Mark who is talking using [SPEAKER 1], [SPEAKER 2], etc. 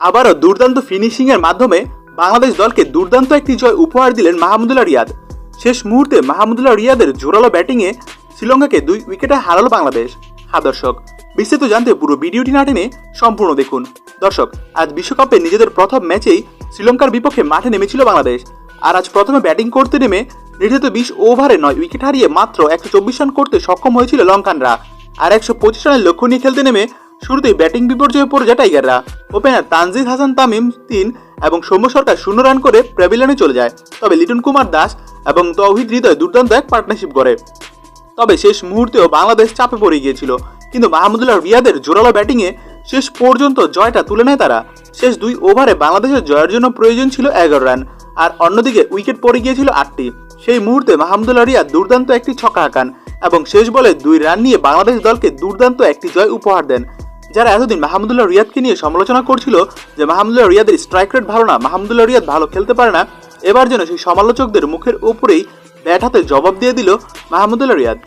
[SPEAKER 1] আবারও দুর্দান্ত ফিনিশিংয়ের মাধ্যমে বাংলাদেশ দলকে দুর্দান্ত একটি জয় উপহার দিলেন মাহমুদুল্লাহ রিয়াদ। শেষ মুহূর্তে মাহমুদুল্লাহ রিয়াদের জোরালো ব্যাটিংয়ে শ্রীলঙ্কাকে দুই উইকেটে হারালো বাংলাদেশ। হ্যাঁ দর্শক, বিস্তারিত জানতে পুরো ভিডিওটি না টেনে সম্পূর্ণ দেখুন। দর্শক, আজ বিশ্বকাপে নিজেদের প্রথম ম্যাচেই শ্রীলঙ্কার বিপক্ষে মাঠে নেমেছিল বাংলাদেশ। আর আজ প্রথমে ব্যাটিং করতে নেমে নির্ধারিত বিশ ওভারে নয় উইকেট হারিয়ে মাত্র একশো চব্বিশ রান করতে সক্ষম হয়েছিল লঙ্কানরা। আর একশো পঁচিশ রানের লক্ষ্য নিয়ে খেলতে নেমে শুরুতেই ব্যাটিং বিপর্যয়ে পড়ে যায় টাইগাররা। ওপেনার তানজিদ হাসান তামিম তিন এবং সৌম্য সরকার শূন্য রান করে প্যাভিলিয়নে চলে যায়। তবে লিটন কুমার দাস এবং তৌহিদ হৃদয় দুর্দান্ত এক পার্টনারশিপ করে। তবে শেষ মুহূর্তেও বাংলাদেশ চাপে পড়ে গিয়েছিল। কিন্তু মাহমুদুল্লাহ রিয়াদের জোরালো ব্যাটিংয়ে শেষ পর্যন্ত জয়টা তুলে নেয় তারা। শেষ দুই ওভারে বাংলাদেশের জয়ের জন্য প্রয়োজন ছিল এগারো রান। আর অন্যদিকে উইকেট পড়ে গিয়েছিল আটটি। সেই মুহূর্তে মাহমুদুল্লাহ রিয়া দুর্দান্ত একটি ছক্কা হাঁকান এবং শেষ বলে দুই রান নিয়ে বাংলাদেশ দলকে দুর্দান্ত একটি জয় উপহার দেন। যারা এতদিন মাহমুদুল্লাহ রিয়াদকে নিয়ে সমালোচনা করছিল যে মাহমুদুল্লাহ রিয়াদের স্ট্রাইক রেট ভালো না, মাহমুদুল্লাহ রিয়াদ ভালো খেলতে পারে না, এবার যেন সেই সমালোচকদের মুখের উপরেই ব্যাট হাতে জবাব দিয়ে দিল মাহমুদুল্লাহ রিয়াদ।